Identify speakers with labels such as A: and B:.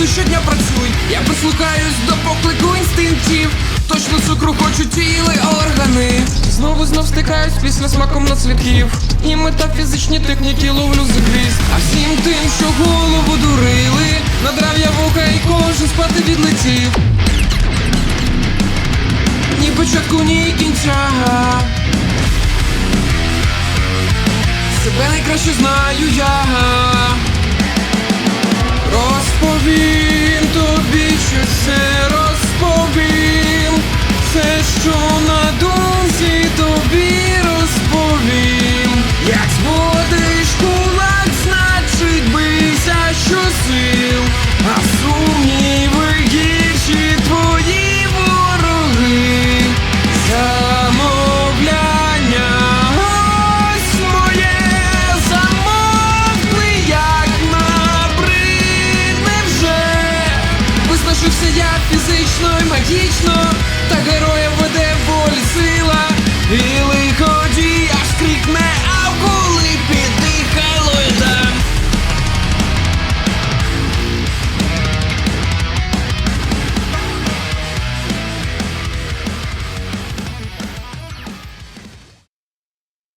A: Я прислухаюсь до поклику інстинктів. Точно цукру хочуть тіли органи. Знову знов стикаюсь після смаком на цвітків. І метафізичні техніки ловлю за хвіст. А всім тим, що голову дурили, надрав я вуха і кожен спати відлетів. Ні початку, ні кінця. Себе найкраще знаю я. Бийся щосил, а сумніви гірші твої вороги. Замовляння ось моє замовкли, як набридне вже Виснажився я фізично і магічно, та героя